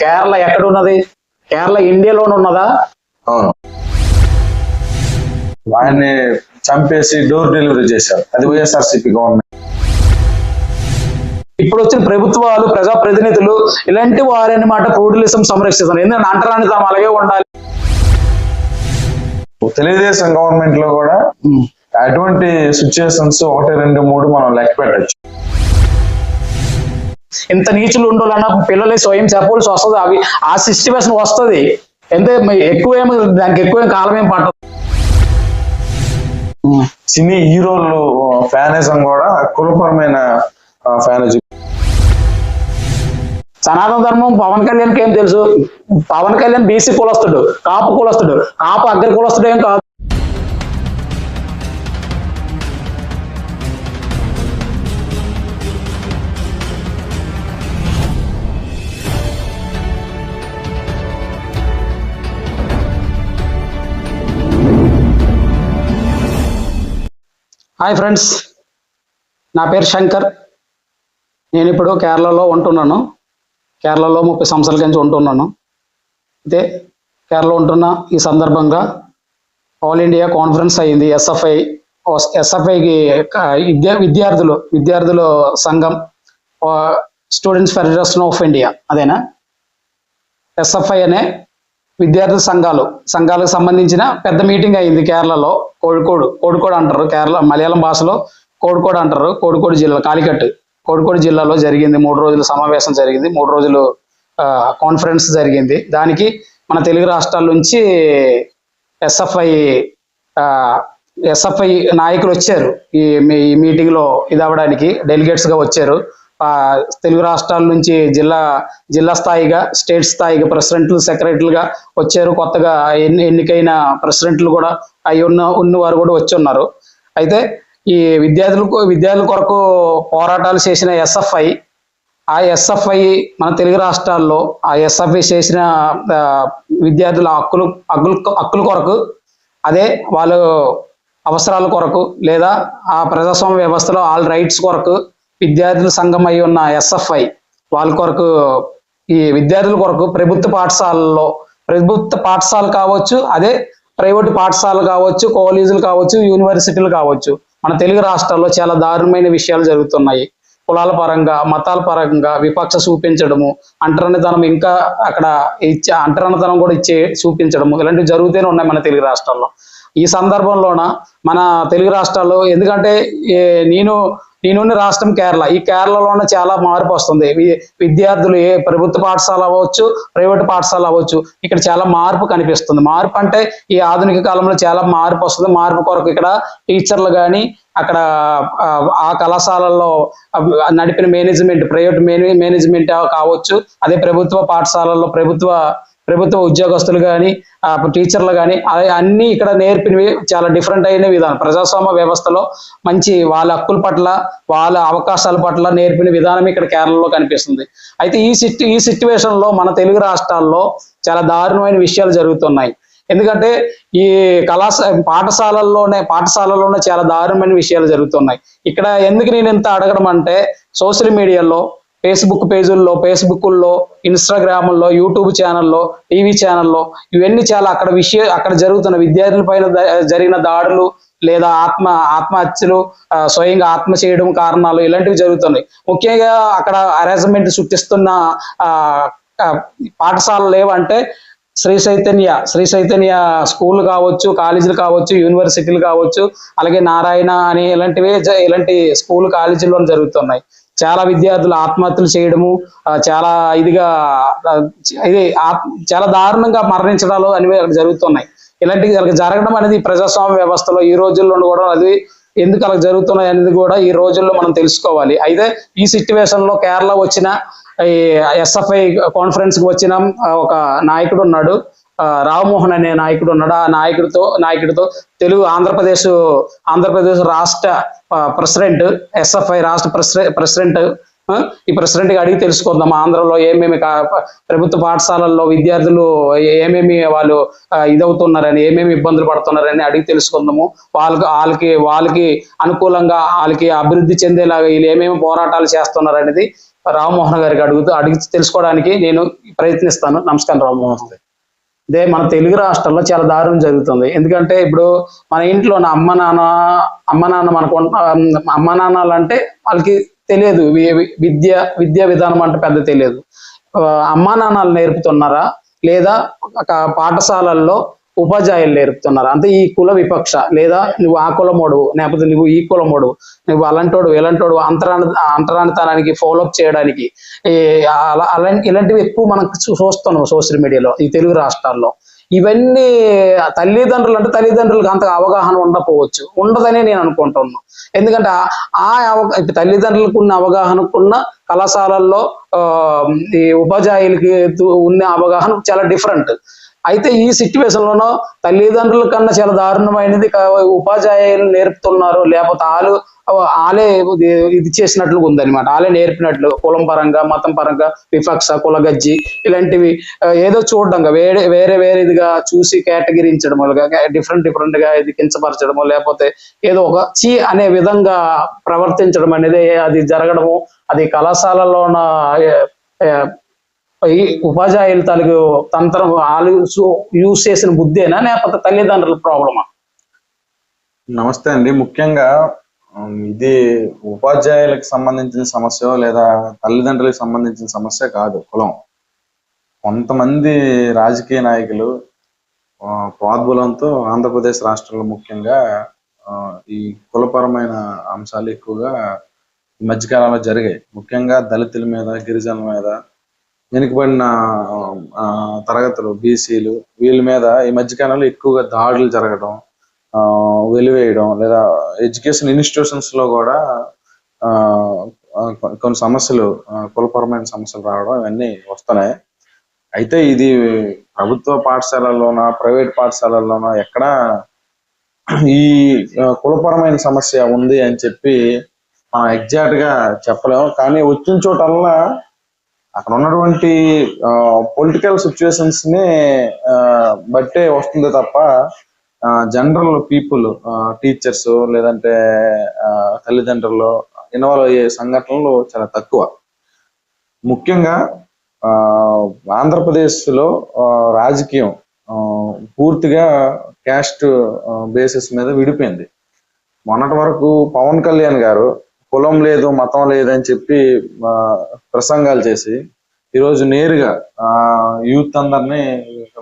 కేరళ ఎక్కడ ఉన్నది కేరళ ఇండియాలోనే ఉన్నదా? అవును. ఆయన్ని చంపేసి డోర్ డెలివరీ చేశారు. అది వైఎస్ఆర్సీపీ గవర్నమెంట్. ఇప్పుడు వచ్చిన ప్రభుత్వాలు ప్రజా ప్రతినిధులు ఇలాంటి వారి అన్నమాట ప్రోడిలిజం సంరక్షిస్తారు ఎందుకంటే అంటరాని తాము అలాగే ఉండాలి. తెలుగుదేశం గవర్నమెంట్లో కూడా అటువంటి సిచ్యుయేషన్స్ ఒకటి రెండు మూడు మనం లెక్క పెట్టచ్చు. ఇంత నీచులు ఉండాలన్నా పిల్లలే స్వయం చెప్పవలసి వస్తుంది. అవి ఆ సిచ్యువేషన్ వస్తుంది. ఎంత ఎక్కువ ఏమి దానికి ఎక్కువ కాలం ఏం పట్టదు సినీ హీరోలు ఫ్యానిజం కూడా కులపరమైన ఫ్యానిజం. సనాతన ధర్మం పవన్ కళ్యాణ్కి ఏం తెలుసు? పవన్ కళ్యాణ్ బీసీ కులస్తుడు కాపు కులస్తుడు కాపు అగ్ర కులస్తుడు ఏం కాదు. హాయ్ ఫ్రెండ్స్ నా పేరు శంకర్. నేను ఇప్పుడు కేరళలో ఉంటున్నాను. కేరళలో ముప్పై సంవత్సరాల నుంచి ఉంటున్నాను. అయితే కేరళ ఉంటున్న ఈ సందర్భంగా ఆల్ ఇండియా కాన్ఫరెన్స్ అయింది. ఎస్ఎఫ్ఐ ఎస్ఎఫ్ఐకి విద్యా విద్యార్థులు విద్యార్థుల సంఘం స్టూడెంట్స్ ఫెడరేషన్ ఆఫ్ ఇండియా అదేనా? ఎస్ఎఫ్ఐ అనే విద్యార్థి సంఘాలు సంఘాలకు సంబంధించిన పెద్ద మీటింగ్ అయింది కేరళలో. కోడికోడు కోడికోడు అంటారు కేరళ మలయాళం భాషలో కోడికోడు అంటారు. కోడికోడు జిల్లా కాలికట్ కోడికోడు జిల్లాలో జరిగింది మూడు రోజుల సమావేశం జరిగింది. మూడు రోజులు కాన్ఫరెన్స్ జరిగింది. దానికి మన తెలుగు రాష్ట్రాల నుంచి ఎస్ఎఫ్ఐ ఎస్ఎఫ్ఐ నాయకులు వచ్చారు. ఈ మీ- ఈ ఇది అవ్వడానికి డెలిగేట్స్గా వచ్చారు. తెలుగు రాష్ట్రాల నుంచి జిల్లా జిల్లా స్థాయిగా స్టేట్ స్థాయిగా ప్రెసిడెంట్లు సెక్రటరీలుగా వచ్చారు. కొత్తగా ఎన్ని ఎన్నికైన ప్రెసిడెంట్లు కూడా అయి ఉన్న ఉన్నవారు కూడా వచ్చి ఉన్నారు. అయితే ఈ విద్యార్థులకు విద్యార్థుల కొరకు పోరాటాలు చేసిన ఎస్ఎఫ్ఐ ఆ ఎస్ఎఫ్ఐ మన తెలుగు రాష్ట్రాల్లో ఆ ఎస్ఎఫ్ఐ చేసిన విద్యార్థుల హక్కులు హక్కులు హక్కుల కొరకు అదే వాళ్ళు అవసరాల కొరకు లేదా ఆ ప్రజాస్వామ్య వ్యవస్థలో ఆల్ రైట్స్ కొరకు విద్యార్థుల సంఘం అయి ఉన్న ఎస్ఎఫ్ఐ వాళ్ళ కొరకు ఈ విద్యార్థుల కొరకు ప్రభుత్వ పాఠశాలల్లో ప్రభుత్వ పాఠశాల కావచ్చు అదే ప్రైవేట్ పాఠశాలలు కావచ్చు కాలేజీలు కావచ్చు యూనివర్సిటీలు కావచ్చు. మన తెలుగు రాష్ట్రాల్లో చాలా దారుణమైన విషయాలు జరుగుతున్నాయి. కులాల పరంగా మతాల పరంగా విపక్ష చూపించడము అంటరానితనం ఇంకా అక్కడ ఇచ్చే అంటరానితనం కూడా ఇచ్చే చూపించడము ఇలాంటివి జరుగుతూనే ఉన్నాయి మన తెలుగు రాష్ట్రాల్లో. ఈ సందర్భంలోన మన తెలుగు రాష్ట్రాల్లో ఎందుకంటే నేను నేనున్న రాష్ట్రం కేరళ. ఈ కేరళలోనే చాలా మార్పు వస్తుంది. వి- విద్యార్థులు ఏ ప్రభుత్వ పాఠశాల అవ్వచ్చు ప్రైవేట్ పాఠశాల అవ్వచ్చు ఇక్కడ చాలా మార్పు కనిపిస్తుంది. మార్పు అంటే ఈ ఆధునిక కాలంలో చాలా మార్పు వస్తుంది. మార్పు కొరకు ఇక్కడ టీచర్లు కానీ అక్కడ ఆ, కళాశాలల్లో నడిపిన మేనేజ్మెంట్ ప్రైవేట్ మేనేజ్మెంట్ కావచ్చు అదే ప్రభుత్వ పాఠశాలల్లో ప్రభుత్వ ప్రభుత్వ ఉద్యోగస్తులు కానీ టీచర్లు కానీ అన్ని ఇక్కడ నేర్పినవి చాలా డిఫరెంట్ అయిన విధానం. ప్రజాస్వామ్య వ్యవస్థలో మంచి వాళ్ళ హక్కుల పట్ల వాళ్ళ అవకాశాల పట్ల నేర్పిన విధానం ఇక్కడ కేరళలో కనిపిస్తుంది. అయితే ఈ సిట్ ఈ సిచ్యువేషన్లో మన తెలుగు రాష్ట్రాల్లో చాలా దారుణమైన విషయాలు జరుగుతున్నాయి. ఎందుకంటే ఈ కళాశ పాఠశాలల్లోనే పాఠశాలల్లోనే చాలా దారుణమైన విషయాలు జరుగుతున్నాయి. ఇక్కడ ఎందుకు నేను ఇంత అడగడం అంటే సోషల్ మీడియాలో ఫేస్బుక్ పేజీల్లో ఫేస్బుక్ల్లో ఇన్స్టాగ్రామ్లో యూట్యూబ్ ఛానల్లో టీవీ ఛానల్లో ఇవన్నీ చాలా అక్కడ విషయ అక్కడ జరుగుతున్న విద్యార్థుల పైన జరిగిన దాడులు లేదా ఆత్మ ఆత్మహత్యలు స్వయంగా ఆత్మ చేయడం కారణాలు ఇలాంటివి జరుగుతున్నాయి. ముఖ్యంగా అక్కడ అరేంజ్మెంట్ సృష్టిస్తున్న పాఠశాలలు ఏవంటే శ్రీ చైతన్య శ్రీ చైతన్య స్కూల్ కావచ్చు కాలేజీలు కావచ్చు యూనివర్సిటీలు కావచ్చు అలాగే నారాయణ అని ఇలాంటివి ఇలాంటి స్కూల్ కాలేజీల్లో జరుగుతున్నాయి. చాలా విద్యార్థులు ఆత్మహత్యలు చేయడము చాలా ఇదిగా ఇది ఆత్- చాలా దారుణంగా మరణించడాలు అనేవి అక్కడ జరుగుతున్నాయి. ఇలాంటివి అలా జరగడం అనేది ప్రజాస్వామ్య వ్యవస్థలో ఈ రోజుల్లో కూడా అది ఎందుకు అలా జరుగుతున్నాయి అనేది కూడా ఈ రోజుల్లో మనం తెలుసుకోవాలి. అయితే ఈ సిచ్యువేషన్లో కేరళ వచ్చిన ఈ ఎస్ఎఫ్ఐ కాన్ఫరెన్స్కి వచ్చిన ఒక నాయకుడు ఉన్నాడు. రామ్మోహన్ అనే నాయకుడు ఉన్నాడు. ఆ నాయకుడితో నాయకుడితో తెలుగు ఆంధ్రప్రదేశ్ ఆంధ్రప్రదేశ్ రాష్ట్ర ప్రెసిడెంట్ ఎస్ఎఫ్ఐ రాష్ట్ర ప్రెసిడెంట్ ప్రెసిడెంట్ ఈ ప్రెసిడెంట్గా అడిగి తెలుసుకుందాం. ఆంధ్రలో ఏమేమి ప్రభుత్వ పాఠశాలల్లో విద్యార్థులు ఏమేమి వాళ్ళు ఇదవుతున్నారని ఏమేమి ఇబ్బందులు పడుతున్నారని అడిగి తెలుసుకుందాము. వాళ్ళకి వాళ్ళకి వాళ్ళకి అనుకూలంగా వాళ్ళకి అభివృద్ధి చెందేలాగా వీళ్ళు ఏమేమి పోరాటాలు చేస్తున్నారు అనేది రామ్మోహన్ గారికి అడుగుతూ అడిగి తెలుసుకోవడానికి నేను ప్రయత్నిస్తాను. నమస్కారం రామ్మోహన్ అదే మన తెలుగు రాష్ట్రాల్లో చాలా దారుణం జరుగుతుంది. ఎందుకంటే ఇప్పుడు మన ఇంట్లో నా అమ్మ నాన్న అమ్మ నాన్న మనకు అమ్మ నాన్నలు అంటే వాళ్ళకి తెలియదు. విద్య విద్యా విధానం అంటే పెద్ద తెలియదు. అమ్మా నాన్నలు నేర్పుతున్నారా? లేదా ఒక పాఠశాలల్లో ఉపాధ్యాయులు నేర్పుతున్నారు. అంటే ఈ కుల విపక్ష లేదా నువ్వు ఆ కులమోడు లేకపోతే నువ్వు ఈ కులమోడు నువ్వు అలాంటోడు ఇలాంటోడు అంతరాని అంతరానితనానికి ఫాలోఅప్ చేయడానికి ఈ అలా ఇలాంటివి ఎక్కువ మనం చూస్తున్నాం సోషల్ మీడియాలో ఈ తెలుగు రాష్ట్రాల్లో. ఇవన్నీ తల్లిదండ్రులు అంటే తల్లిదండ్రులకు అంత అవగాహన ఉండకపోవచ్చు. ఉండదనే నేను అనుకుంటున్నాను ఎందుకంటే ఆ- అవగా తల్లిదండ్రులకు ఉన్న అవగాహనకున్న కళాశాలల్లో ఆ, ఈ ఉపాధ్యాయులకి ఉన్న అవగాహన చాలా డిఫరెంట్ అయితే ఈ సిచ్యువేషన్లోనో తల్లిదండ్రుల కన్నా చాలా దారుణమైనది ఉపాధ్యాయులు నేర్పుతున్నారు. లేకపోతే వాళ్ళు వాళ్ళే ఇది- చేసినట్లుగా చేసినట్లు ఉందన్నమాట. వాళ్ళే నేర్పినట్లు కులం పరంగా మతం పరంగా విపక్ష కులగజ్జి ఇలాంటివి ఏదో చూడడంగా వేరే వేరే వేరేదిగా చూసి కేటగిరించడం డిఫరెంట్ డిఫరెంట్గా ఇది కించపరచడము లేకపోతే ఏదో ఒక చీ అనే విధంగా ప్రవర్తించడం అనేది అది జరగడము అది కళాశాలలోన ఉపాధ్యాయుల తాలూకు తంత్రం వాళ్ళు యూజ్ చేసిన బుద్ధేనా లేకపోతే తల్లిదండ్రుల ప్రాబ్లమా? నమస్తే అండి. ముఖ్యంగా ఇది ఉపాధ్యాయులకు సంబంధించిన సమస్య లేదా తల్లిదండ్రులకు సంబంధించిన సమస్య కాదు కులం. కొంతమంది రాజకీయ నాయకులు ఆ, ప్రోద్బలంతో ఆంధ్రప్రదేశ్ రాష్ట్రంలో ముఖ్యంగా ఈ కులపరమైన అంశాలు ఎక్కువగా ఈ మధ్యకాలంలో జరిగాయి. ముఖ్యంగా దళితుల మీద గిరిజనుల మీద వెనుకబడిన తరగతులు బీసీలు వీళ్ళ మీద ఈ మధ్యకాలంలో ఎక్కువగా దాడులు జరగడం వెలివేయడం లేదా ఎడ్యుకేషన్ ఇన్స్టిట్యూషన్స్లో కూడా కొన్ని సమస్యలు కులపరమైన సమస్యలు రావడం ఇవన్నీ వస్తున్నాయి. అయితే ఇది ప్రభుత్వ పాఠశాలల్లోనా ప్రైవేట్ పాఠశాలల్లోనా ఎక్కడ ఈ కులపరమైన సమస్య ఉంది అని చెప్పి మనం ఎగ్జాక్ట్గా చెప్పలేము. కానీ వచ్చిన చోటల్లా అక్కడ ఉన్నటువంటి పొలిటికల్ సిచ్యువేషన్స్ని ఆ, బట్టే వస్తుంది తప్ప జనరల్ పీపుల్ టీచర్స్ లేదంటే తల్లిదండ్రులు ఇన్వాల్వ్ అయ్యే సంఘటనలు చాలా తక్కువ. ముఖ్యంగా ఆంధ్రప్రదేశ్లో రాజకీయం పూర్తిగా క్యాస్ట్ బేసిస్ మీద విడిపోయింది. మొన్నటి వరకు పవన్ కళ్యాణ్ గారు కులం లేదు మతం లేదని చెప్పి ప్రసంగాలు చేసి ఈరోజు నేరుగా ఆ, యూత్ అందరినీ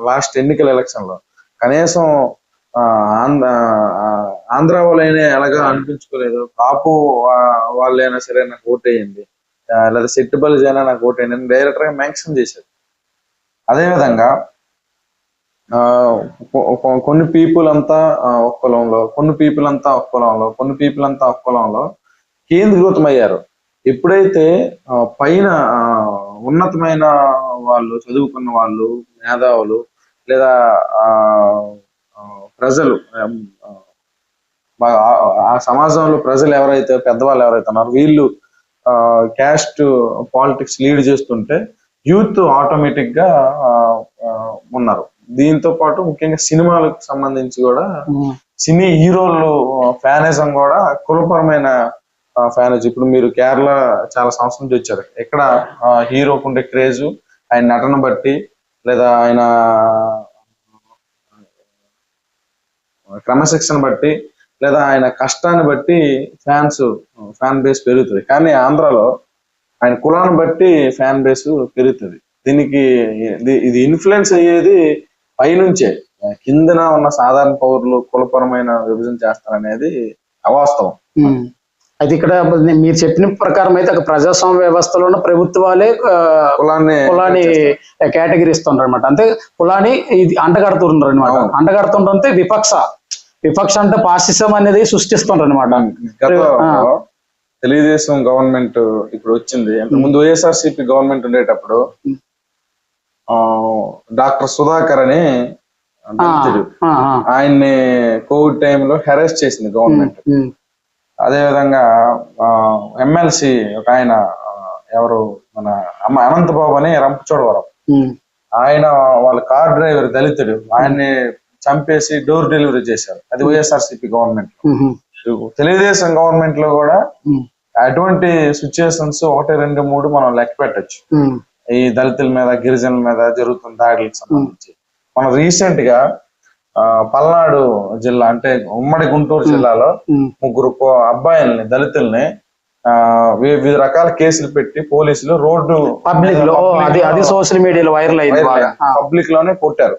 లాస్ట్ ఎన్నికల ఎలక్షన్లో కనీసం ఆ, ఆంధ్ర ఆంధ్ర వాళ్ళైనా ఎలాగా అనిపించుకోలేదు. కాపు వాళ్ళైనా సరే నాకు ఓటేయండి. లేదా సెట్టుబల్ అయినా నాకు ఓటేయండి అని డైరెక్ట్గా మెన్షన్ చేశారు అదేవిధంగా ఆ, కొన్ని పీపుల్ అంతా ఆ, ఒక కులంలో కొన్ని పీపుల్ అంతా ఒక కులంలో కొన్ని పీపుల్ అంతా ఒక కులంలో కేంద్రీకృతం అయ్యారు ఎప్పుడైతే పైన ఉన్నతమైన వాళ్ళు చదువుకున్న వాళ్ళు మేధావులు లేదా ప్రజలు ఆ, సమాజంలో ప్రజలు ఎవరైతే పెద్దవాళ్ళు ఎవరైతే ఉన్నారో వీళ్ళు క్యాస్ట్ పాలిటిక్స్ లీడ్ చేస్తుంటే యూత్ ఆటోమేటిక్గా ఉన్నారు. దీంతో పాటు ముఖ్యంగా సినిమాలకు సంబంధించి కూడా సినీ హీరోలు ఫ్యానిజం కూడా కులపరమైన ఫ్యాన్ వచ్చి ఇప్పుడు మీరు కేరళ చాలా సంవత్సరం నుంచి వచ్చారు. ఇక్కడ హీరోకు ఉండే క్రేజ్ ఆయన నటన బట్టి లేదా ఆయన క్రమశిక్షణ బట్టి లేదా ఆయన కష్టాన్ని బట్టి ఫ్యాన్స్ ఫ్యాన్ బేస్ పెరుగుతుంది. కానీ ఆంధ్రాలో ఆయన కులాన్ని బట్టి ఫ్యాన్ బేస్ పెరుగుతుంది. దీనికి ఇది- ఇన్ఫ్లుయెన్స్ అయ్యేది పైనుంచే. కిందన ఉన్న సాధారణ పౌరులు కులపరమైన విభజన చేస్తారనేది అవాస్తవం. అయితే ఇక్కడ మీరు చెప్పిన ప్రకారం అయితే ఒక ప్రజాస్వామ్య వ్యవస్థలోనే ప్రభుత్వాలే ఆ, కులాన్ని కులాన్ని కేటగిరీ ఇస్తుంటారు అనమాట అంటే కులాన్ని ఇది అంటగడుతుంటారు అనమాట. అంటగడుతుంటే విపక్ష. విపక్ష అంటే పాసిసం అనేది సృష్టిస్తుంటారు అనమాట. తెలుగుదేశం గవర్నమెంట్ ఇప్పుడు వచ్చింది. ముందు వైఎస్ఆర్సీపీ గవర్నమెంట్ ఉండేటప్పుడు ఆ డాక్టర్ సుధాకర్ అని ఆయన్ని కోవిడ్ టైంలో హెరాస్ చేసింది గవర్నమెంట్. అదే విధంగా ఎమ్మెల్సీ ఒక ఆయన ఎవరు? మన అమ్మ అనంతబాబు అని రంపచోడవరం. ఆయన వాళ్ళ కార్ డ్రైవర్ దళితుడు. ఆయన్ని చంపేసి డోర్ డెలివరీ చేశారు. అది వైఎస్ఆర్సీపీ గవర్నమెంట్ తెలుగుదేశం గవర్నమెంట్లో కూడా అటువంటి సిచ్యుయేషన్స్ ఒకటి రెండు మూడు మనం లెక్క పెట్టచ్చు. ఈ దళితుల మీద గిరిజనుల మీద జరుగుతున్న దాడులకు సంబంధించి. మనం రీసెంట్గా పల్నాడు జిల్లా అంటే ఉమ్మడి గుంటూరు జిల్లాలో ముగ్గురు అబ్బాయిల్ని దళితుల్ని వివిధ రకాల కేసులు పెట్టి పోలీసులు రోడ్డు పబ్లిక్లో అది అది సోషల్ మీడియాలో వైరల్ అయింది పబ్లిక్లోనే కొట్టారు.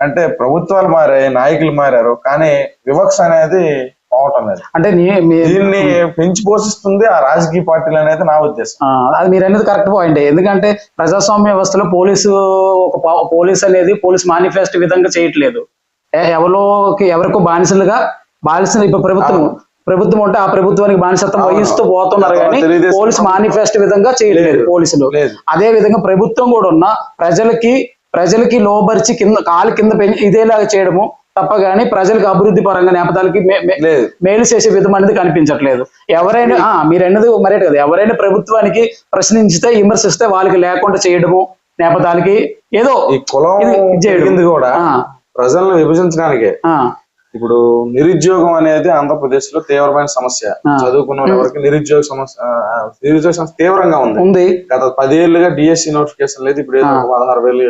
అంటే ప్రభుత్వాలు మారాయి నాయకులు మారారు కానీ వివక్ష అనేది పోవటం లేదు. అంటే దీన్ని పెంచి పోషిస్తుంది ఆ రాజకీయ పార్టీలు అనేది నా ఉద్దేశం. అది మీరు అనేది కరెక్ట్ పాయింట్ ఎందుకంటే ప్రజాస్వామ్య వ్యవస్థలో పోలీసు ఒక పోలీస్ అనేది పోలీస్ మేనిఫెస్టో విధంగా చేయట్లేదు. ఎవరోకి ఎవరికో బానిసలుగా బానిసలు ఇప్పుడు ప్రభుత్వం ప్రభుత్వం ఉంటే ఆ ప్రభుత్వానికి బానిసత్వం. వహిస్తూ పోతున్నారు కానీ పోలీస్ మేనిఫెస్టో విధంగా చేయట్లేదు పోలీసులు. అదే విధంగా ప్రభుత్వం కూడా ఉన్న ప్రజలకి ప్రజలకి లోబరిచి కింద కాలు కింద ఇదేలాగా చేయడము తప్ప కానీ ప్రజలకు అభివృద్ధి పరంగా నేపథ్యాలకి మేలు చేసే విధం అనేది కనిపించట్లేదు. ఎవరైనా మీరు అన్నది మరే కదా. ఎవరైనా ప్రభుత్వానికి ప్రశ్నించితే విమర్శిస్తే వాళ్ళకి లేకుండా చేయడము నేపథ్యాలకి ఏదో కులం కూడా ప్రజలను విభజించడానికే. ఇప్పుడు నిరుద్యోగం అనేది ఆంధ్రప్రదేశ్లో తీవ్రమైన సమస్య. చదువుకున్న వాళ్ళ ఎవరికి నిరుద్యోగ సమస్య నిరుద్యోగ సమస్య తీవ్రంగా ఉంది. గత పదేళ్ళుగా డిఎస్సి నోటిఫికేషన్ లేదు ఇప్పుడు పదహారు వేలు.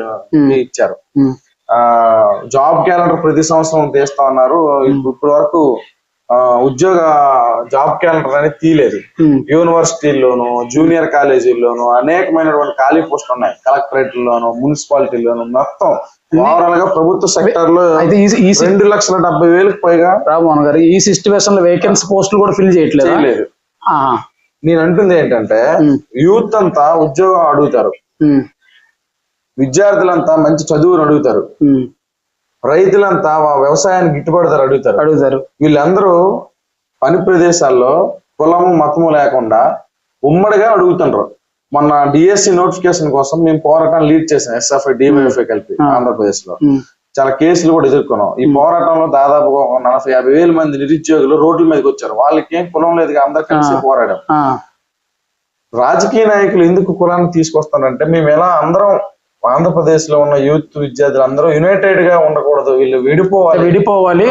ఇచ్చారు. ఆ జాబ్ క్యాలెండర్ ప్రతి సంవత్సరం తీస్తా ఉన్నారు. ఇప్పుడు ఇప్పటి వరకు ఉద్యోగ జాబ్ క్యాలెండర్ అనేది తీయలేదు. ఉమ్, యూనివర్సిటీల్లోను జూనియర్ కాలేజీల్లోను అనేకమైనటువంటి ఖాళీ పోస్టులు ఉన్నాయి. కలెక్టరేట్లోను మున్సిపాలిటీలోను మొత్తం ఓవరాల్గా ప్రభుత్వ సెక్టర్లో అయితే ఈ రెండు లక్షల డెబ్బై వేలకు పైగా రామ్మోహన్ గారు ఈ సిచ్యువేషన్లో వేకెన్సీ పోస్టులు కూడా ఫిల్ చేయట్లేదు? చేయలేదు. నేను అంటుంది ఏంటంటే ఉమ్. యూత్ అంతా ఉద్యోగం అడుగుతారు. విద్యార్థులంతా మంచి చదువును అడుగుతారు. రైతులంతా వ్యవసాయానికి గిట్టుబాటు ధర అడుగుతారు. అడుగుతారు. వీళ్ళందరూ పని ప్రదేశాల్లో కులము మతము లేకుండా ఉమ్మడిగా అడుగుతుండ్రు. మొన్న డిఎస్సి నోటిఫికేషన్ కోసం మేము పోరాటం లీడ్ చేసాం ఎస్ఎఫ్ఐ డివైఎఫ్ఐ కలిపి ఆంధ్రప్రదేశ్లో చాలా కేసులు కూడా ఎదుర్కొన్నాం. ఈ పోరాటంలో దాదాపు నలభై యాభై వేల మంది నిరుద్యోగులు రోడ్ల మీదకి వచ్చారు. వాళ్ళకి ఏం కులం లేదు అందరు కలిసి పోరాడాం. రాజకీయ నాయకులు ఎందుకు కులాన్ని తీసుకొస్తారంటే మేము ఎలా అందరం ఆంధ్రప్రదేశ్లో ఉన్న యూత్ విద్యార్థులు అందరూ యునైటెడ్గా ఉండకూడదు. వీళ్ళు విడిపోవాలి. విడిపోవాలి.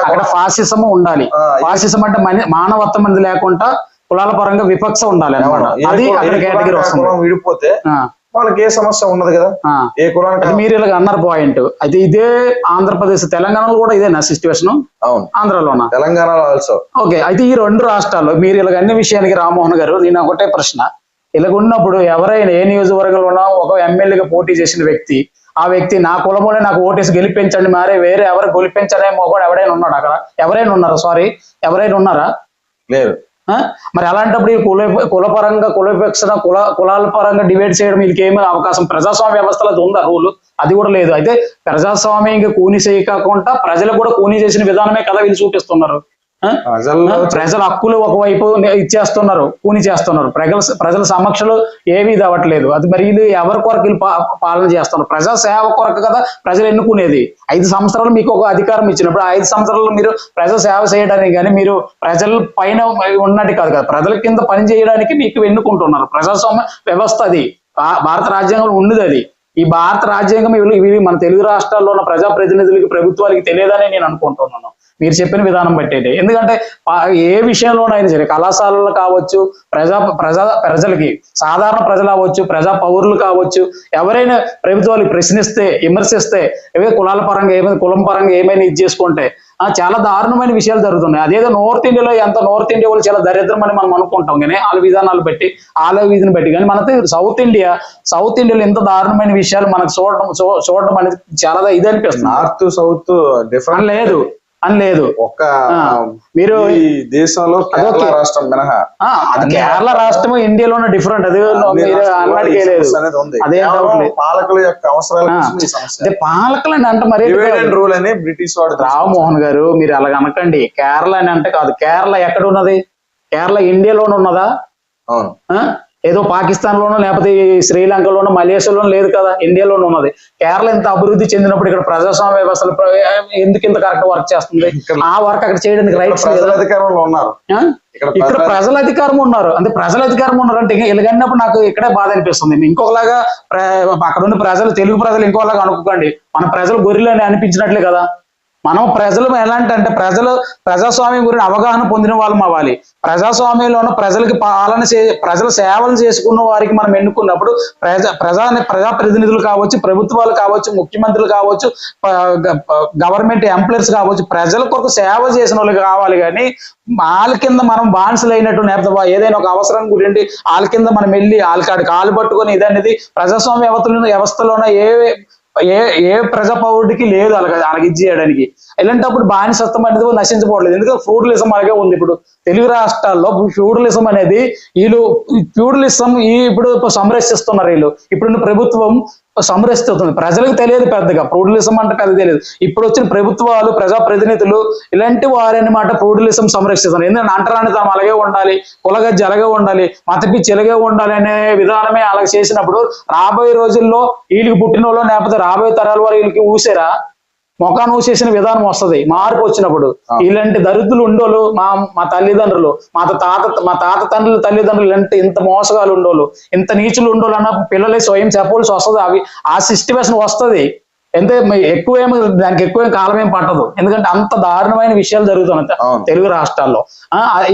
అక్కడ ఫాసిజం ఉండాలి. ఫాసిజం అంటే మని మానవత్వం అనేది లేకుండా కులాల పరంగా విపక్ష ఉండాలి అది కేటగిరీ వస్తుంది. కులం విడిపోతే వాళ్ళకి ఏ సమస్య ఉండదు కదా. ఏ కులానికి మీరు ఇలాగ అన్నారు పాయింట్ అయితే ఇదే ఆంధ్రప్రదేశ్ తెలంగాణలో కూడా ఇదేనా సిచ్యువేషన్ అవును. ఆంధ్రలోనా? తెలంగాణలో ఆల్సో ఓకే. అయితే ఈ రెండు రాష్ట్రాల్లో మీరు ఇలాగ అన్ని విషయానికి రామ్మోహన్ గారు నేను ఒకటే ప్రశ్న. ఇలాగ ఉన్నప్పుడు ఎవరైనా ఏ నియోజకవర్గంలో ఉన్నా ఒక ఎమ్మెల్యేగా పోటీ చేసిన వ్యక్తి ఆ వ్యక్తి నా కులములే నాకు ఓటేసి గెలిపించండి మరే వేరే ఎవరు గెలిపించడేమో కూడా ఎవరైనా ఉన్నాడు అక్కడ? ఎవరైనా ఉన్నారా? సారీ ఎవరైనా ఉన్నారా? లేదు ఆ? మరి అలాంటప్పుడు ఈ కుల కులపరంగా కుల వివక్షణ కుల కులాల పరంగా డివైడ్ చేయడం వీళ్ళకి ఏమి అవకాశం? ప్రజాస్వామ్య వ్యవస్థలో అది ఉందా రూలు? అది కూడా లేదు. అయితే ప్రజాస్వామ్యంగా కూని చేయకుండా ప్రజలకు కూడా కూని చేసిన విధానమే కదా వీళ్ళు చూపిస్తున్నారు. ప్రజల హక్కులు ఒకవైపు ఇచ్చేస్తున్నారు కూని చేస్తున్నారు. ప్రజల ప్రజల సమక్షంలో ఇది అవ్వట్లేదు. అది మరి వీళ్ళు ఎవరి కొరకు వీళ్ళు పాలన చేస్తున్నారు? ప్రజా సేవ కొరకు కదా ప్రజలు ఎన్నుకునేది? ఐదు సంవత్సరాలు మీకు ఒక అధికారం ఇచ్చినప్పుడు ఐదు సంవత్సరాలు మీరు ప్రజా సేవ చేయడానికి కానీ మీరు ప్రజల పైన ఉన్నట్టు కాదు కదా. ప్రజల కింద పని చేయడానికి మీకు ఎన్నుకుంటున్నారు. ప్రజాస్వామ్య వ్యవస్థ అది. భారత రాజ్యాంగంలో ఉన్నది అది. ఈ భారత రాజ్యాంగం ఇవి మన తెలుగు రాష్ట్రాల్లో ఉన్న ప్రజా ప్రతినిధులకి ప్రభుత్వాలకి తెలియదని నేను అనుకుంటున్నాను. మీరు చెప్పిన విధానం బట్టేది. ఎందుకంటే ఏ విషయంలోనైనా సరే కళాశాలలు కావచ్చు ప్రజా ప్రజా ప్రజలకి సాధారణ ప్రజలు అవ్వచ్చు ప్రజా పౌరులు కావచ్చు ఎవరైనా ప్రభుత్వాలు ప్రశ్నిస్తే విమర్శిస్తే ఏవే కులాల పరంగా ఏమైనా కులం పరంగా ఏమైనా ఇది చేసుకుంటే చాలా దారుణమైన విషయాలు జరుగుతున్నాయి. అదేదో నార్త్ ఇండియాలో ఎంత నార్త్ ఇండియా వాళ్ళు చాలా దరిద్రం అని మనం అనుకుంటాం. కానీ వాళ్ళ విధానాలు బట్టి వాళ్ళ విధిని బట్టి. కానీ మనకి సౌత్ ఇండియా సౌత్ ఇండియాలో ఎంత దారుణమైన విషయాలు మనకు చూడడం చూ- చూడడం అనేది చాలా ఇది అనిపిస్తుంది. నార్త్ సౌత్ డిఫరెంట్ లేదు. అని లేదు. ఒక్క మీరు ఈ దేశంలో. రాష్ట్రం మినహా. అది కేరళ రాష్ట్రం ఇండియాలోనే డిఫరెంట్ అది అన్నట్టుకే లేదు. అదేం. పాలకుల యొక్క అవసరాల. కోసం ఈ సమస్య. అంటే అంటే మరి రూల్ అని బ్రిటిష్ వాడు రామ్మోహన్ గారు మీరు అలాగ అనకండి. కేరళ అని అంటే కాదు. కేరళ ఎక్కడ ఉన్నది? కేరళ ఇండియాలోనే ఉన్నదా? అవును? ఏదో పాకిస్తాన్ లోనో లేకపోతే శ్రీలంకలోనో మలేషియాలోనో లేదు కదా ఇండియాలోనే ఉన్నది. కేరళ ఇంత అభివృద్ధి చెందినప్పుడు ఇక్కడ ప్రజాస్వామ్య వ్యవస్థలు ఎందుకు ఇంత కరెక్ట్ వర్క్ చేస్తుంది? ఆ వర్క్ అక్కడ చేయడానికి రైట్స్ ఉన్నారు? ఇక్కడ ప్రజల- అధికారం ఉన్నారు. అంటే ప్రజల అధికారం ఉన్నారు అంటే ఇలాగన్నప్పుడు నాకు ఇక్కడే బాధ అనిపిస్తుంది. ఇంకొకలాగా అక్కడ ఉన్న ప్రజలు తెలుగు ప్రజలు ఇంకోలాగా అనుకోకండి. మన ప్రజలు గొర్రెలు అని అనిపించినట్లే కదా. మనం ప్రజలు ఎలాంటి అంటే ప్రజలు ప్రజాస్వామ్యం గురించి అవగాహన పొందిన వాళ్ళం అవ్వాలి ప్రజాస్వామ్యంలోనూ ప్రజలకి పాలన చే ప్రజల సేవలు చేసుకున్న వారికి మనం ఎన్నుకున్నప్పుడు ప్రజా ప్రజా ప్రజాప్రతినిధులు కావచ్చు ప్రభుత్వాలు కావచ్చు ముఖ్యమంత్రులు కావచ్చు గవర్నమెంట్ ఎంప్లాయర్స్ కావచ్చు ప్రజల కొరకు సేవ చేసిన వాళ్ళు కావాలి కానీ వాళ్ళ కింద మనం బాన్సులు అయినట్టు నేపథ్యం ఏదైనా ఒక అవసరం గురించి వాళ్ళ కింద మనం వెళ్ళి వాళ్ళకాడకి కాలు పట్టుకొని ఇదనేది ప్రజాస్వామ్య వ్యవస్థలో వ్యవస్థలోన ఏ ఏ ఏ ప్రజా పౌరుడికి లేదు అలాగ అలాగ చేయడానికి. ఇలాంటప్పుడు బానిసత్వం అనేది నశించబడలేదు ఎందుకంటే ఫ్యూడలిజం అలాగే ఉంది ఇప్పుడు. తెలుగు రాష్ట్రాల్లో ఫ్యూడలిజం అనేది వీళ్ళు ఫ్యూడలిజం ఈ ఇప్పుడు సంరక్షిస్తున్నారు వీళ్ళు. ఇప్పుడున్న ప్రభుత్వం సంరక్షిస్తుంది ప్రజలకు తెలియదు పెద్దగా. ఫ్యూడలిజం అంటే పెద్ద తెలియదు. ఇప్పుడు వచ్చిన ప్రభుత్వాలు ప్రజా ప్రతినిధులు ఇలాంటి వారన్నమాట ఫ్యూడలిజం సంరక్షిస్తారు ఎందుకంటే తాము అలాగే ఉండాలి కులగజ్జి అలాగే ఉండాలి మతపిచ్చి ఇలాగే ఉండాలి అనే విధానమే అలా చేసినప్పుడు రాబోయే రోజుల్లో వీళ్ళకి పుట్టిన వాళ్ళు లేకపోతే రాబోయే తరాల వారు వీళ్ళకి ఊసారా? మొఖాన్ని ఊసేసిన విధానం వస్తది. మార్పు వచ్చినప్పుడు ఇలాంటి దరిద్రులు ఉండోళ్ళు మా మా తల్లిదండ్రులు మా తాత మా తాత తండ్రుల తల్లిదండ్రులు ఇలాంటి ఇంత మోసగాలు ఉండోళ్ళు ఇంత నీచులు ఉండోళ్ళు అన్న పిల్లలే స్వయం చెప్పవలసి వస్తది అవి ఆ సిస్టివేషన్ వస్తది. ఎంత ఎక్కువ ఏమి దానికి ఎక్కువ కాలం ఏం పట్టదు. ఎందుకంటే అంత దారుణమైన విషయాలు జరుగుతున్నాయి. తెలుగు రాష్ట్రాల్లో.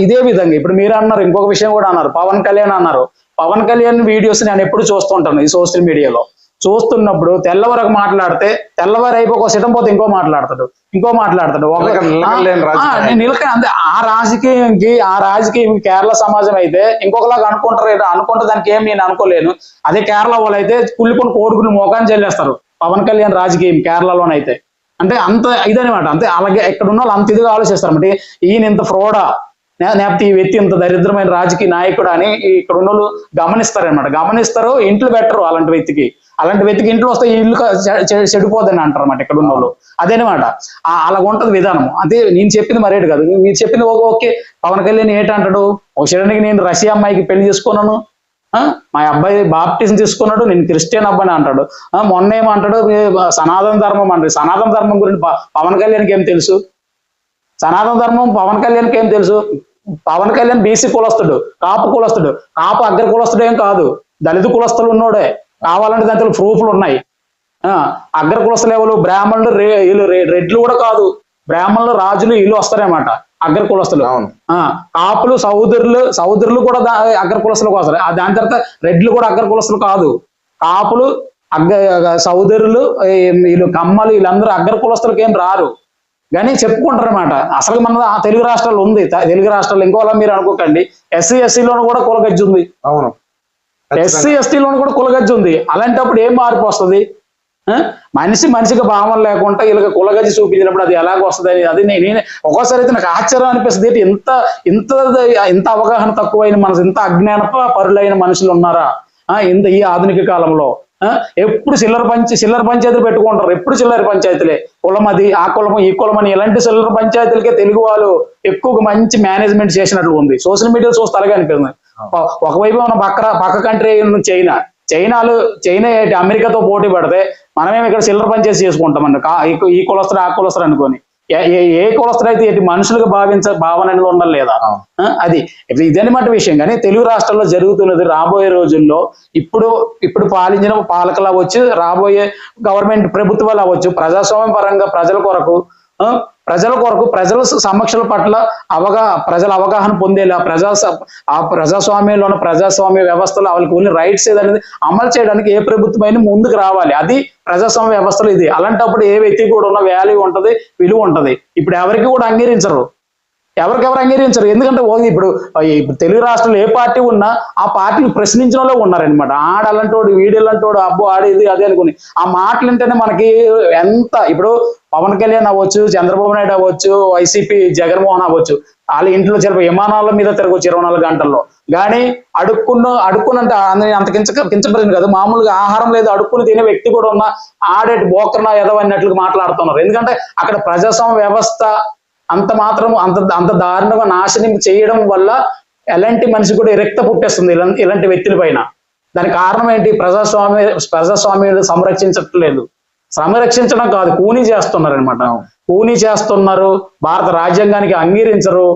ఇదే విధంగా ఇప్పుడు మీరు అన్నారు ఇంకొక విషయం కూడా అన్నారు పవన్ కళ్యాణ్ అన్నారు. పవన్ కళ్యాణ్ వీడియోస్ నేను ఎప్పుడు చూస్తుంటాను ఈ సోషల్ మీడియాలో చూస్తున్నప్పుడు తెల్లవరకు మాట్లాడితే తెల్లవారు అయిపోయి సిటం పోతే ఇంకో మాట్లాడతాడు ఇంకో మాట్లాడతాడు. ఒక- నిలక- అంతే ఆ రాజకీయంకి ఆ రాజకీయం కేరళ సమాజం అయితే ఇంకొకలాగా అనుకుంటారు అనుకుంటే దానికి ఏం నేను అనుకోలేను. అదే కేరళ వాళ్ళు అయితే కుళ్ళికొని కోడుకుని మోకాన్ని చెల్లేస్తారు పవన్ కళ్యాణ్ రాజకీయం కేరళలోనైతే. అంటే అంత ఇదనమాట అంతే అలాగే ఇక్కడ ఉన్న వాళ్ళు అంత ఇదిగా ఆలోచిస్తారు. అంటే ఈయన ఇంత ఫ్రోడా లేకపోతే ఈ వ్యక్తి ఇంత దరిద్రమైన రాజకీయ నాయకుడు అని ఇక్కడ ఉన్న వాళ్ళు గమనిస్తారనమాట గమనిస్తారు ఇంట్లో పెట్టరు అలాంటి వ్యక్తికి. అలాంటి వెతికి ఇంట్లో వస్తే ఈ ఇల్లు చెడిపోదని అంటారు అన్నమాట ఇక్కడ ఉన్న వాళ్ళు అదేనమాట అలా ఉంటది విధానం. అదే నేను చెప్పింది మరేటి కాదు. మీరు చెప్పింది ఓకే ఓకే. పవన్ కళ్యాణ్ ఏంటంటాడు ఒక శరణికి నేను రష్యా అమ్మాయికి పెళ్ళి చేసుకున్నాను. ఆ, మా అబ్బాయి బాప్టిజం తీసుకున్నాడు నేను క్రిస్టియన్ అబ్బాయి అంటాడు. ఆ, మొన్న ఏమంటాడు? సనాతన ధర్మం అంటాడు. సనాతన ధర్మం గురించి పవన్ కళ్యాణ్కి ఏం తెలుసు? సనాతన ధర్మం పవన్ కళ్యాణ్కి ఏం తెలుసు? పవన్ కళ్యాణ్ బీసీ కులస్తుడు కాపు కులస్తుడు. కాపు అగ్ర కులస్తుడు ఏం కాదు. దళిత కులస్తులు ఉన్నోడే. కావాలంటే దాంట్లో ప్రూఫ్లు ఉన్నాయి. ఆ, అగ్ర కులస్తులు ఎవరు బ్రాహ్మణులు రే వీళ్ళు రెడ్లు కూడా కాదు. బ్రాహ్మణులు రాజులు వీళ్ళు వస్తారన్నమాట అగ్ర కులస్తులు అవును. ఆ కాపులు సౌదరులు సౌదరులు కూడా దా- అగ్ర కులస్తులకు వస్తారు దాని తర్వాత రెడ్లు కూడా అగ్ర కులస్తులు కాదు. కాపులు అగ్గ సౌదరులు వీళ్ళు కమ్మలు వీళ్ళందరూ అగ్ర కులస్తులకి ఏం రారు. కానీ చెప్పుకుంటారు అనమాట అసలు మన తెలుగు రాష్ట్రాలు ఉంది. తెలుగు రాష్ట్రాలు ఇంకోలా మీరు అనుకోకండి. ఎస్సీ ఎస్సీలోనూ కూడా కులగజ్జి ఉంది. అవును. ఎస్సీ ఎస్టీలోను కూడా కులగజ్జి ఉంది. అలాంటప్పుడు ఏం మార్పు వస్తుంది? మనిషి మనిషికి భావం లేకుండా వీళ్ళకి కులగజ్జి చూపించినప్పుడు అది ఎలాగ వస్తుంది అని అది నేను ఒక్కోసారి అయితే నాకు ఆశ్చర్యం అనిపిస్తుంది. ఏంటి ఇంత ఇంత ఇంత అవగాహన తక్కువైన మనసు ఇంత అజ్ఞాన పరులైన మనుషులు ఉన్నారా? ఇంత ఈ ఆధునిక కాలంలో. ఎప్పుడు చిల్లర పంచ చిల్లర పంచాయతీలు పెట్టుకుంటారు. ఎప్పుడు చిల్లర పంచాయతీలే. కులం అది ఆ కులం ఈ కులం అని ఇలాంటి చిల్లర పంచాయతీలకే తెలుగు వాళ్ళు ఎక్కువ మంచి మేనేజ్మెంట్ చేసినట్లు ఉంది. సోషల్ మీడియా చూస్తే అలాగే అనిపిస్తుంది. ఒకవైపు మన పక్క పక్క కంట్రీ చైనా. చైనాలు చైనా ఏంటి? అమెరికాతో పోటీ పడితే మనమేమి ఇక్కడ చిల్లర పంచాయతీ చేసుకుంటామండి. ఈ- ఈ కులస్తులు ఆ కులస్తులు అనుకొని. ఏ- కులస్తులు అయితే ఏంటి? మనుషులకు భావించ భావన అనేది ఉండాలి లేదా? అది. ఇప్పుడు ఇదన్నమాట విషయం? కానీ తెలుగు రాష్ట్రాల్లో జరుగుతున్నది రాబోయే రోజుల్లో ఇప్పుడు ఇప్పుడు పాలించిన పాలకులు అవ్వచ్చు రాబోయే గవర్నమెంట్ ప్రభుత్వాలు అవ్వచ్చు ప్రజాస్వామ్య పరంగా ప్రజల కొరకు ప్రజల కొరకు ప్రజల సమక్షల పట్ల అవగా ప్రజల అవగాహన పొందేలా ప్రజా ఆ ప్రజాస్వామ్యంలో ఉన్న ప్రజాస్వామ్య వ్యవస్థలో వాళ్ళకి ఉన్న రైట్స్ ఏదనేది అమలు చేయడానికి ఏ ప్రభుత్వమైన ముందుకు రావాలి. అది ప్రజాస్వామ్య వ్యవస్థలు ఇది. అలాంటప్పుడు ఏ వ్యక్తికి కూడా ఉన్న వాల్యూ ఉంటది విలువ ఉంటది. ఇప్పుడు ఎవరికి కూడా అంగీకరించరు. ఎవరికెవరు అంగీకరించరు. ఎందుకంటే ఓ ఇప్పుడు తెలుగు రాష్ట్రంలో ఏ పార్టీ ఉన్నా ఆ పార్టీని ప్రశ్నించిన వాళ్ళు ఉన్నారనమాట ఆడ అలాంటోడు వీడు అబ్బో ఆడేది అదే అనుకుని. ఆ మాటలు వింటేనే మనకి ఎంత ఇప్పుడు పవన్ కళ్యాణ్ అవ్వచ్చు చంద్రబాబు నాయుడు అవ్వచ్చు వైసీపీ జగన్మోహన్ అవ్వచ్చు. వాళ్ళ ఇంట్లో చిలప విమానాల మీద తిరగవచ్చు ఇరవై నాలుగు గంటల్లో. కానీ అడుక్కున్న అడుక్కునంటే అంత కించ కించపరిచింది కాదు. మామూలుగా ఆహారం లేదు అడుక్కుని తినే వ్యక్తి కూడా ఉన్న ఆడేటి బోకర్నా ఎదవన్నట్లు మాట్లాడుతున్నారు. ఎందుకంటే అక్కడ ప్రజాస్వామ్య వ్యవస్థ అంత మాత్రం అంత అంత దారుణంగా నాశనం చేయడం వల్ల ఎలాంటి మనిషి కూడా ఎరక్త పుట్టేస్తుంది ఇలాంటి వ్యక్తుల పైన దానికి కారణం ఏంటి ప్రజాస్వామ్య ప్రజాస్వామ్యం సంరక్షించట్లేదు సంరక్షించడం కాదు కూనీ చేస్తున్నారు అనమాట. కూనీ చేస్తున్నారు భారత రాజ్యాంగానికి అంగీకరించరు?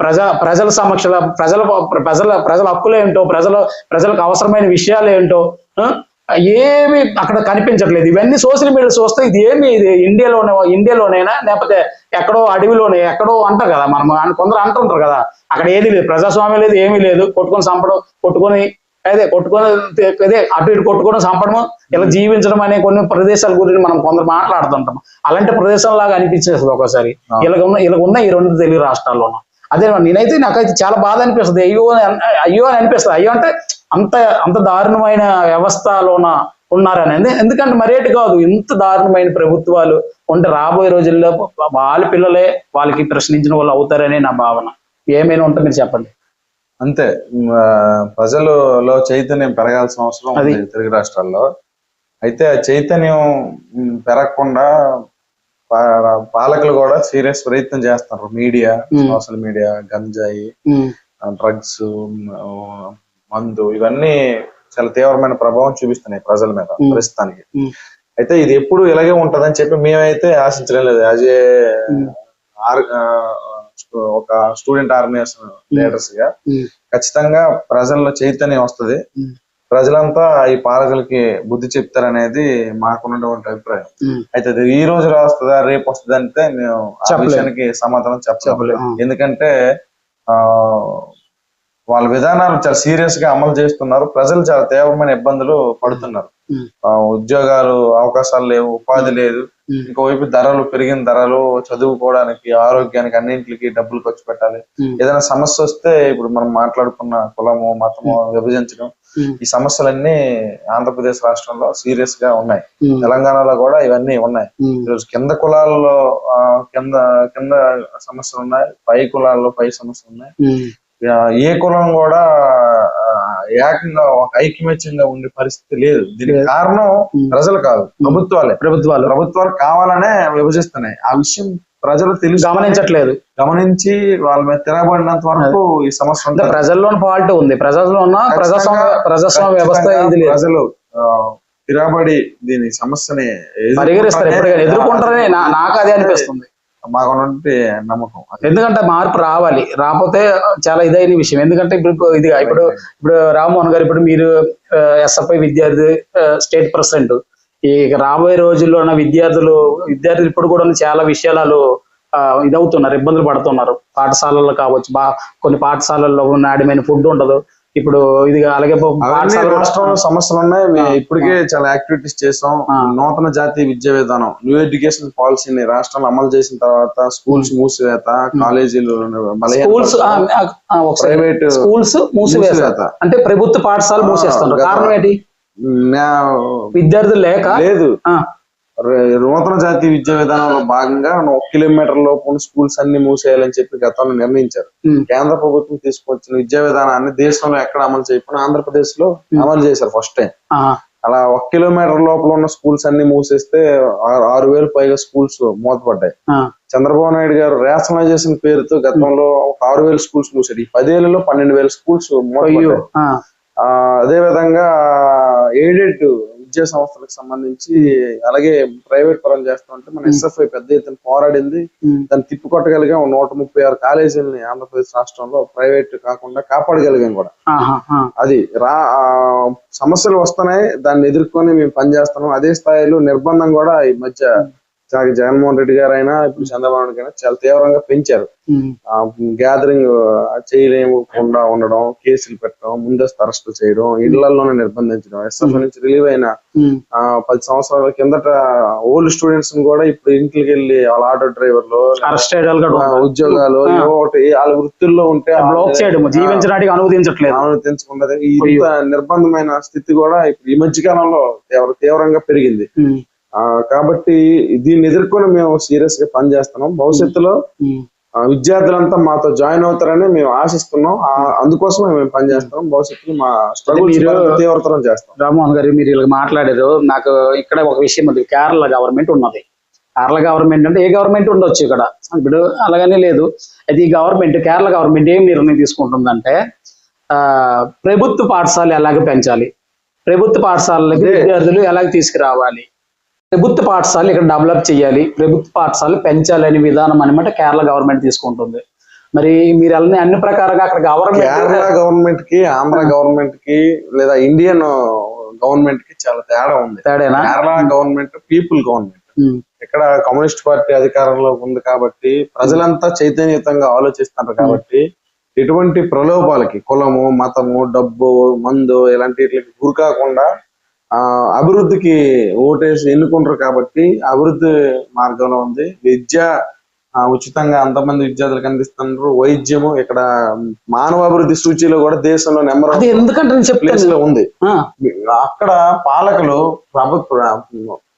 ప్రజా ప్రజల సమక్షంలో ప్రజల ప్రజల ప్రజల హక్కులు ఏంటో ప్రజల ప్రజలకు అవసరమైన విషయాలు ఏంటో? ఏమి అక్కడ కనిపించట్లేదు. ఇవన్నీ సోషల్ మీడియా చూస్తే ఇది ఏమి ఇది ఇండియాలోనే ఇండియాలోనేనా లేకపోతే ఎక్కడో అడవిలోనే ఎక్కడో అంటారు కదా మనం. కొందరు అంటుంటారు కదా అక్కడ ఏది లేదు ప్రజాస్వామ్యం లేదు ఏమీ లేదు. కొట్టుకొని చంపడం కొట్టుకొని అదే కొట్టుకొని అదే అటు ఇటు కొట్టుకొని చంపడం ఇలా జీవించడం అనే కొన్ని ప్రదేశాల గురించి మనం కొందరు మాట్లాడుతుంటాం. అలాంటి ప్రదేశం లాగా అనిపించేస్తుంది ఒకసారి ఆ. ఇలాగ ఉన్న ఇలా ఉన్న ఈ రెండు తెలుగు రాష్ట్రాల్లోనూ. అదే నేనైతే నాకైతే చాలా బాధ అనిపిస్తుంది. అయ్యో అయ్యో అని అనిపిస్తుంది. అయ్యో అంటే అంత అంత దారుణమైన వ్యవస్థలోన ఉన్నారని. ఎందు- ఎందుకంటే మరేటి కాదు ఇంత దారుణమైన ప్రభుత్వాలు ఉంటే రాబోయే రోజుల్లో వాళ్ళ పిల్లలే వాళ్ళకి ప్రశ్నించిన వాళ్ళు అవుతారని నా భావన. ఏమైనా ఉంటే మీరు చెప్పండి. అంతే. ప్రజలలో చైతన్యం పెరగాల్సిన అవసరం తెలుగు రాష్ట్రాల్లో. అయితే ఆ చైతన్యం పెరగకుండా పాలకులు కూడా సీరియస్ ప్రయత్నం చేస్తున్నారు. మీడియా. సోషల్ మీడియా గంజాయి డ్రగ్స్ మందు ఇవన్నీ చాలా తీవ్రమైన ప్రభావం చూపిస్తున్నాయి ప్రజల మీద. ప్రస్తుతానికి. అయితే ఇది ఎప్పుడు ఇలాగే ఉంటదని చెప్పి మేమైతే ఆశించడం లేదు. As a. ఒక స్టూడెంట్ ఆర్గనైజేషన్ లీడర్స్గా ఖచ్చితంగా ప్రజల్లో చైతన్యం వస్తది. ప్రజలంతా ఈ పాలకులకి బుద్ధి చెప్తారనేది మాకున్నటువంటి అభిప్రాయం. అయితే అది ఈ రోజు వస్తుందా రేపు వస్తుందా అంటే మేము ఆ చెప్పలేం. విషయానికి సమాధానం చెప్పలేము చెప్పలేం. ఎందుకంటే ఆ వాళ్ళ విధానాలు చాలా సీరియస్గా అమలు చేస్తున్నారు. ప్రజలు చాలా తీవ్రమైన ఇబ్బందులు పడుతున్నారు. ఉద్యోగాలు అవకాశాలు లేవు ఉపాధి లేదు. ఇంకోవైపు ధరలు పెరిగిన ధరలు చదువుకోవడానికి ఆరోగ్యానికి అన్నింటికి డబ్బులు ఖర్చు పెట్టాలి. ఏదైనా సమస్య వస్తే ఇప్పుడు మనం మాట్లాడుకున్న కులము మతము విభజించడం ఈ సమస్యలన్నీ ఆంధ్రప్రదేశ్ రాష్ట్రంలో సీరియస్గా ఉన్నాయి. ఉమ్, తెలంగాణలో కూడా ఇవన్నీ ఉన్నాయి. ఉమ్, ఈరోజు కింద కులాల్లో ఆ, కింద కింద సమస్యలు ఉన్నాయి పై కులాల్లో పై సమస్యలు ఉన్నాయి. ఏ కులం కూడా ఏకంగా ఒక ఐకమత్యంగా ఉండే పరిస్థితి లేదు. దీనికి కారణం. ప్రజలు కాదు ప్రభుత్వాలే. ప్రభుత్వాలు. ప్రభుత్వాలు కావాలనే విభజిస్తున్నాయి. ఆ విషయం ప్రజలు తెలుసు. గమనించట్లేదు. గమనించి వాళ్ళ మీద తిరగబడినంత వరకు ఈ సమస్య ఉంటుంది. ప్రజల్లోని ఫాల్ట్ ఉంది. ప్రజల్లో ఉన్న ప్రజాస్వామ్య ప్రజాస్వామ్య వ్యవస్థ ఇది ప్రజలు తిరగబడి దీని సమస్యని పరిగణిస్తారు. ఎదుర్కొంటారనే ఎదుర్కొంటారని నాకు అదే అనిపిస్తుంది. మాకున్నటువంటి నమ్మకం. ఎందుకంటే మార్పు రావాలి. రాకపోతే చాలా ఇదైన విషయం. ఎందుకంటే ఇప్పుడు ఇది ఇప్పుడు ఇప్పుడు రామ్మోహన్ గారు ఇప్పుడు మీరు ఎస్ఎఫ్ఐ విద్యార్థి స్టేట్ ప్రెసిడెంట్ ఈ రాబోయే రోజుల్లో ఉన్న విద్యార్థులు విద్యార్థులు ఇప్పుడు కూడా చాలా విషయాలు ఇదవుతున్నారు ఇబ్బందులు పడుతున్నారు. పాఠశాలల్లో కావచ్చు బా కొన్ని పాఠశాలల్లో నాణ్యమైన ఫుడ్ ఉండదు. ఇప్పుడు ఇది అలాగే రాష్ట్రంలో సమస్యలు ఉన్నాయి మేము ఇప్పటికే చాలా యాక్టివిటీస్ చేసాం. నూతన జాతీయ విద్యా విధానం న్యూ ఎడ్యుకేషన్ పాలసీని రాష్ట్రంలో అమలు చేసిన తర్వాత స్కూల్స్ మూసివేత కాలేజీలు స్కూల్స్ ప్రైవేట్ స్కూల్స్ మూసివేత. అంటే ప్రభుత్వ పాఠశాలలు మూసేస్తున్నారు. కారణం ఏంటి? విద్యార్థులు లేక? లేదు. నూతన జాతీయ విద్యా విధానంలో భాగంగా ఒక కిలోమీటర్ లోపు స్కూల్స్ అన్ని మూసేయాలని చెప్పి గతంలో నిర్ణయించారు. కేంద్ర ప్రభుత్వం తీసుకొచ్చిన విద్యా విధానాన్ని దేశంలో ఎక్కడ అమలు చేయకుండా ఆంధ్రప్రదేశ్లో అమలు చేశారు ఫస్ట్ టైం అలా ఒక కిలోమీటర్ లోపల ఉన్న స్కూల్స్ అన్ని మూసేస్తే ఆరు వేలు పైగా స్కూల్స్ మూతపడ్డాయి. చంద్రబాబు నాయుడు గారు రేషనలైజేషన్ పేరుతో గతంలో ఒక ఆరు వేల స్కూల్స్ మూసాడు ఈ పదేళ్ళలో పన్నెండు వేల స్కూల్స్ మూతపడ్డాయి. ఆ, ఆ, అదే విధంగా ఎయిడెడ్ విద్యా సంస్థలకు సంబంధించి అలాగే ప్రైవేట్ పరం చేస్తామంటే మన ఎస్ఎఫ్ఐ పెద్ద ఎత్తున పోరాడింది. దాన్ని తిప్పికొట్టగలిగాం నూట ముప్పై ఆరు కాలేజీలని ఆంధ్రప్రదేశ్ రాష్ట్రంలో ప్రైవేట్ కాకుండా కాపాడగలిగాం కూడా. అది రా సమస్యలు వస్తున్నాయి దాన్ని ఎదుర్కొని మేము పనిచేస్తున్నాం. అదే స్థాయిలో నిర్బంధం కూడా ఈ మధ్య చాలా జగన్మోహన్ రెడ్డి గారు అయినా ఇప్పుడు చంద్రబాబు నాయుడు గారు చాలా తీవ్రంగా పెంచారు. గ్యాదరింగ్ చేయలేకుండా ఉండడం కేసులు పెట్టడం ముందస్తు అరెస్టులు చేయడం ఇళ్ళలోనే నిర్బంధించడం ఎస్ఎఫ్ నుంచి రిలీవ్ అయిన పది సంవత్సరాల కిందట ఓల్డ్ స్టూడెంట్స్ కూడా ఇప్పుడు ఇంటికి వెళ్ళి వాళ్ళ ఆటో డ్రైవర్లు. ఉద్యోగాలు ఒకటి వాళ్ళ వృత్తుల్లో ఉంటే జీవించడానికి అనుమతించట్లేదు. అనుమతించకుండా నిర్బంధమైన స్థితి కూడా ఇప్పుడు ఈ మధ్య కాలంలో తీవ్ర తీవ్రంగా పెరిగింది. కాబట్టి దీన్ని ఎదుర్కొని మేము సీరియస్గా పనిచేస్తున్నాం. భవిష్యత్తులో విద్యార్థులంతా మాతో జాయిన్ అవుతారని మేము ఆశిస్తున్నాం. ఆ, అందుకోసమే మేము పనిచేస్తున్నాం. భవిష్యత్తులో మా స్ట్రగుల్ తీవ్రతరం చేస్తాం. రామ్మోహన్ గారు మీరు ఇలా మాట్లాడారు. నాకు ఇక్కడ ఒక విషయం ఉంది. కేరళ గవర్నమెంట్ ఉన్నది. కేరళ గవర్నమెంట్ అంటే ఏ గవర్నమెంట్ ఉండొచ్చు ఇక్కడ? ఇప్పుడు అలాగనే లేదు. అయితే ఈ గవర్నమెంట్ కేరళ గవర్నమెంట్ ఏం నిర్ణయం తీసుకుంటుందంటే ఆ ప్రభుత్వ పాఠశాలలు ఎలాగ పెంచాలి? ప్రభుత్వ పాఠశాలలకి విద్యార్థులు ఎలాగ తీసుకురావాలి? ప్రభుత్వ పాఠశాలలు ఇక్కడ డెవలప్ చేయాలి ప్రభుత్వ పాఠశాలలు పెంచాలి అనే విధానం అనమాట కేరళ గవర్నమెంట్ తీసుకుంటుంది. మరి మీరు అన్ని అన్ని ప్రకారంగా అక్కడ కేరళ గవర్నమెంట్ గవర్నమెంట్కి ఆంధ్ర గవర్నమెంట్కి లేదా ఇండియన్ గవర్నమెంట్కి చాలా తేడా ఉంది. తేడేనా? Kerala government people government. ఇక్కడ కమ్యూనిస్ట్ పార్టీ అధికారంలో ఉంది కాబట్టి ప్రజలంతా చైతన్యయుతంగా ఆలోచిస్తున్నారు కాబట్టి ఎటువంటి ప్రలోభాలకి కులము మతము డబ్బు మందు ఇలాంటి వీటికి గురి కాకుండా అభివృద్ధికి ఓటేసి ఎన్నుకుంటారు కాబట్టి అభివృద్ధి మార్గంలో ఉంది. విద్య ఆ, ఉచితంగా అంతమంది విద్యార్థులకు అందిస్తున్నారు వైద్యము ఇక్కడ మానవ అభివృద్ధి సూచీలో కూడా దేశంలో నెంబర్ ఎందుకంటే ఉంది. ఆ, అక్కడ పాలకులు ప్రభుత్వ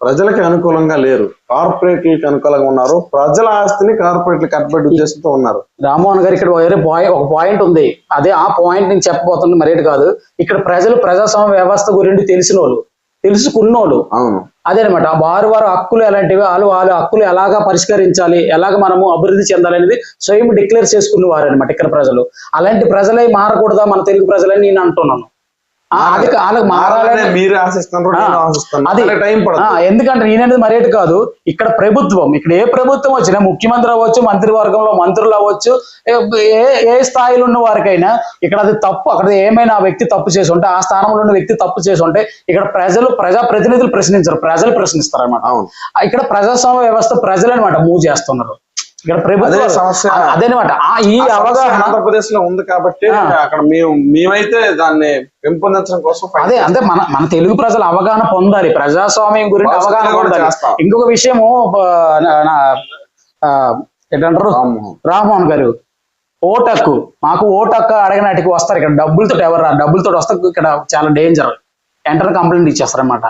ప్రజలకి అనుకూలంగా లేరు. కార్పొరేట్లకి అనుకూలంగా ఉన్నారు. ప్రజల ఆస్తిని కార్పొరేట్లకు కట్టబెట్టి ఉద్దేశంతో ఉన్నారు. రామ్మోహన్ గారు ఇక్కడ వేరే పాయింట్ ఒక పాయింట్ ఉంది. అదే ఆ పాయింట్ నేను చెప్పబోతుంది మరేటి కాదు. ఇక్కడ ప్రజలు ప్రజాస్వామ్య వ్యవస్థ గురించి తెలిసిన వాళ్ళు తెలుసుకున్నోళ్ళు. అవును. అదేనమాట వారు వారు హక్కులు ఎలాంటివి వాళ్ళు వాళ్ళ హక్కులు ఎలాగా పరిష్కరించాలి ఎలాగ మనము అభివృద్ధి చెందాలి అనేది స్వయం డిక్లేర్ చేసుకున్న వారు అనమాట ఇక్కడ ప్రజలు. అలాంటి ప్రజలే మారకూడదా మన తెలుగు ప్రజలని నేను అంటున్నాను. అది వాళ్ళకి మారాలని మీరు ఆశిస్తున్నారు అది టైం ఎందుకంటే నేననేది మరేటి కాదు. ఇక్కడ ప్రభుత్వం ఇక్కడ ఏ ప్రభుత్వం వచ్చినా ముఖ్యమంత్రి అవ్వచ్చు మంత్రివర్గంలో మంత్రులు అవ్వచ్చు ఏ- ఏ స్థాయిలో ఉన్న వారికైనా ఇక్కడ అది తప్పు. అక్కడ ఏమైనా ఆ వ్యక్తి తప్పు చేసి ఉంటే ఆ స్థానంలో ఉన్న వ్యక్తి తప్పు చేసి ఉంటే ఇక్కడ ప్రజలు ప్రజా ప్రతినిధులు ప్రశ్నించరు. ప్రజలు ప్రశ్నిస్తారు అనమాట ఇక్కడ ప్రజాస్వామ్య వ్యవస్థ ప్రజలు అనమాట మూవ్ చేస్తున్నారు. ఇక్కడ ప్రభుత్వం అదే సమస్య. అదేనమాట. ఆ ఈ అవగాహన ఆంధ్రప్రదేశ్లో ఉంది కాబట్టి. అక్కడ మేము మేమైతే దాన్ని పెంపొందించడం కోసం అదే అంటే మన మన తెలుగు ప్రజలు అవగాహన పొందాలి. ప్రజాస్వామ్యం గురించి అవగాహన పొందాలి. ఇంకొక విషయము ఏంటంటారు? రామ్మోహన్. గారు. ఓటక్కు. మాకు ఓటక్కు అడగనాటికి వస్తారు. ఇక్కడ డబ్బులతో ఎవరు రా డబ్బులతో వస్తే ఇక్కడ చాలా డేంజర్ వెంటనే కంప్లైంట్ ఇచ్చేస్తారు అనమాట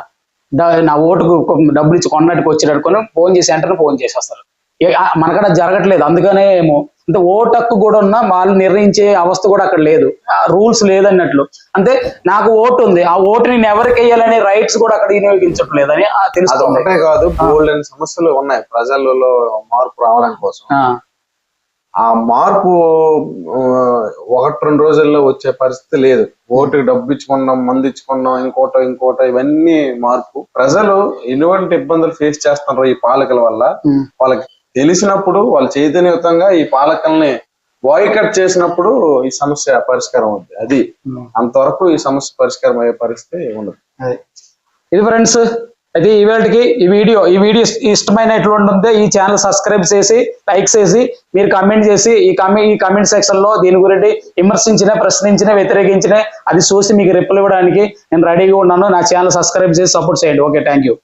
నా ఓటుకు డబ్బులు ఇచ్చి కొన్నటికి వచ్చేటట్టుకొని ఫోన్ చేసి వెంటనే ఫోన్ చేసేస్తారు. మనకడ జరగట్లేదు. అందుకనే ఏమో. అంటే ఓటక్కు కూడా ఉన్న వాళ్ళు నిర్ణయించే అవస్థ కూడా అక్కడ లేదు. రూల్స్ లేదన్నట్లు. అంటే నాకు ఓటు ఉంది. ఆ ఓటు నేను ఎవరికి వేయాలనే రైట్స్ కూడా అక్కడ వినియోగించట్లేదని ఒకటే కాదు. బోల్డ్ అని సమస్యలు ఉన్నాయి ప్రజలలో మార్పు రావడం కోసం. ఆ, మార్పు ఒకటి రెండు రోజుల్లో వచ్చే పరిస్థితి లేదు. ఓటుకి డబ్బు ఇచ్చుకున్నాం మంది ఇచ్చుకున్నాం ఇంకోటో ఇంకోటో ఇవన్నీ మార్పు. ప్రజలు ఎటువంటి ఇబ్బందులు ఫేస్ చేస్తున్నారు ఈ పాలకుల వల్ల. వాళ్ళకి తెలిసినప్పుడు వాళ్ళు చైతన్యయుతంగా ఈ పాలకుల్ని బాయ్కట్ చేసినప్పుడు ఈ సమస్య పరిష్కారం అవుతుంది అది. అంతవరకు ఈ సమస్య పరిష్కారం అయ్యే పరిస్థితి ఉండదు. ఇది ఫ్రెండ్స్ అయితే ఈ వేళకి ఈ వీడియో ఈ వీడియో ఇష్టమైనటువంటి ఉంటే ఈ ఛానల్ సబ్స్క్రైబ్ చేసి లైక్ చేసి మీరు కమెంట్ చేసి ఈ కమెంట్ ఈ కమెంట్ సెక్షన్లో దీని గురించి విమర్శించిన ప్రశ్నించిన వ్యతిరేకించిన అది చూసి మీకు రిప్లై ఇవ్వడానికి నేను రెడీగా ఉన్నాను. నా ఛానల్ సబ్స్క్రైబ్ చేసి సపోర్ట్ చేయండి. Okay thank you